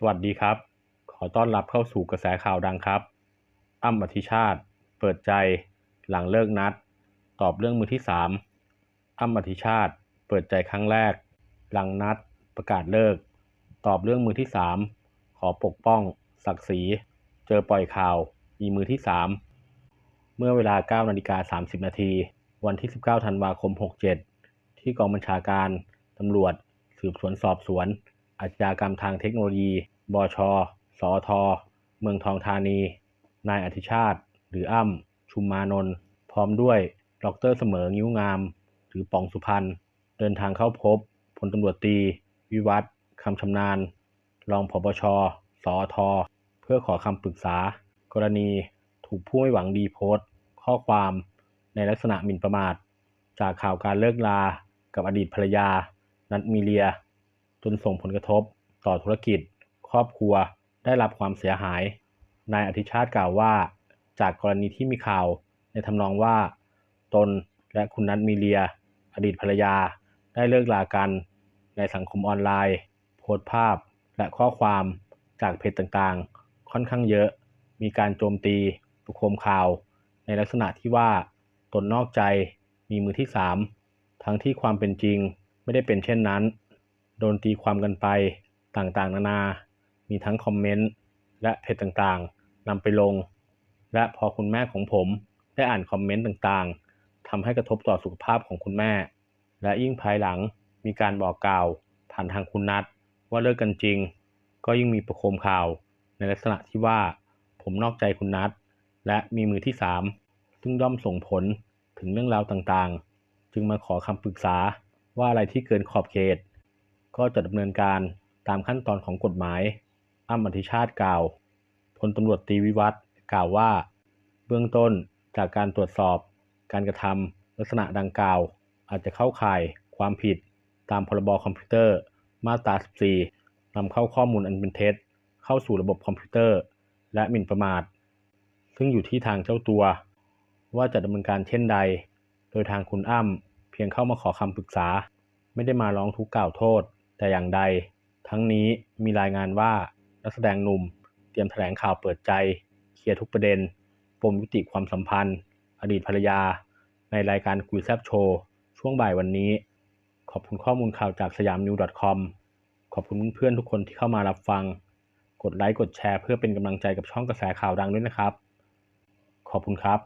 สวัสดีครับ ขอต้อนรับเข้าสู่กระแสข่าวดังครับ อ้ำอธิชาติ เปิดใจ หลังเลิกนัด ตอบเรื่องมือที่สามอ้ำอธิชาติ เปิดใจครั้งแรก หลังนัด ประกาศเลิก ตอบเรื่องมือที่สามขอปกป้อง ศักดิ์ศรี เจอปล่อยข่าว มีมือที่สามเมื่อเวลา9นาฬิกา30 นาที วันที่ 19 ธันวาคม 67 ที่กองบัญชาการตำรวจ สืบสวนสอบสวน อาชญากรรมทางเทคโนโลยี บชสอทเมืองทองธานี นายอธิชาติ หรืออ้ำชุมมานนท์ พร้อมด้วย ดรเสมองิ้วงาม หรือป๋องสุพรรณ เดินทางเข้าพบ พลตำรวจตรีวิวัฒคำชำนาญ รองผบชสอทเพื่อขอคำปรึกษา กรณีถูกผู้ไม่หวังดีโพสต์ ข้อความในลักษณะหมิ่นประมาท จากข่าวการเลิกลา กับอดีตภรรยา นัทมีเลีย จนส่งผลกระทบต่อธุรกิจ ครอบครัวได้รับความเสียหาย นายอธิชาติกล่าวว่า จากกรณีที่มีข่าวในทำนองว่า ตนและคุณนัทมีเลีย อดีตภรรยาได้เลิกลากันในสังคมออนไลน์ โพสต์ภาพและข้อความจากเพจต่างๆ ค่อนข้างเยอะ มีการโจมตีประโคมข่าว ในลักษณะที่ว่า ตนนอกใจมีมือที่สามทั้งที่ความเป็นจริงไม่ได้เป็นเช่นนั้น โดนตีความกันไปต่างๆ นานา มีทั้งคอมเมนต์และเพจต่างๆนำไปลง และพอคุณแม่ของผมได้อ่านคอมเมนต์ต่างๆทำให้กระทบต่อสุขภาพของคุณแม่ และยิ่งภายหลังมีการบอกกล่าวผ่านทางคุณนัทว่าเลิกกันจริง ก็ยิ่งมีประโคมข่าว ในลักษณะที่ว่าผมนอกใจคุณนัทและมีมือที่สามซึ่งย่อมส่งผลถึงเรื่องราวต่างๆ จึงมาขอคำปรึกษาว่าอะไรที่เกินขอบเขต ก็จะดำเนินการตามขั้นตอนของกฎหมายอ้ำอธิชาติกล่าวพลตำรวจตีวิวัฒน์กล่าวว่า เบื้องต้นจากการตรวจสอบ การกระทำลักษณะดังกล่าว อาจจะเข้าข่ายความผิดตามพรบคอมพิวเตอร์ มาตรา 14นำเข้าข้อมูลอันเป็นเท็จ เข้าสู่ระบบคอมพิวเตอร์ และหมิ่นประมาท ซึ่งอยู่ที่ทางเจ้าตัว ว่าจะดำเนินการเช่นใด โดยทางคุณอ้ำเพียงเข้ามาขอคำปรึกษา ไม่ได้มาร้องทุกข์กล่าวโทษ แต่อย่างใด ทั้งนี้มีรายงานว่านักแสดงหนุ่ม เตรียมแถลงข่าวเปิดใจ เคลียร์ทุกประเด็น ปมยุติความสัมพันธ์ อดีตภรรยา ในรายการคุยแซบโชว์ ช่วงบ่ายวันนี้ ขอบคุณข้อมูลข่าวจากสยามนิว .com ขอบคุณเพื่อนทุกคนที่เข้ามารับฟัง กดไลค์กดแชร์เพื่อเป็นกำลังใจกับช่องกระแสข่าวดังด้วยนะครับ ขอบคุณครับ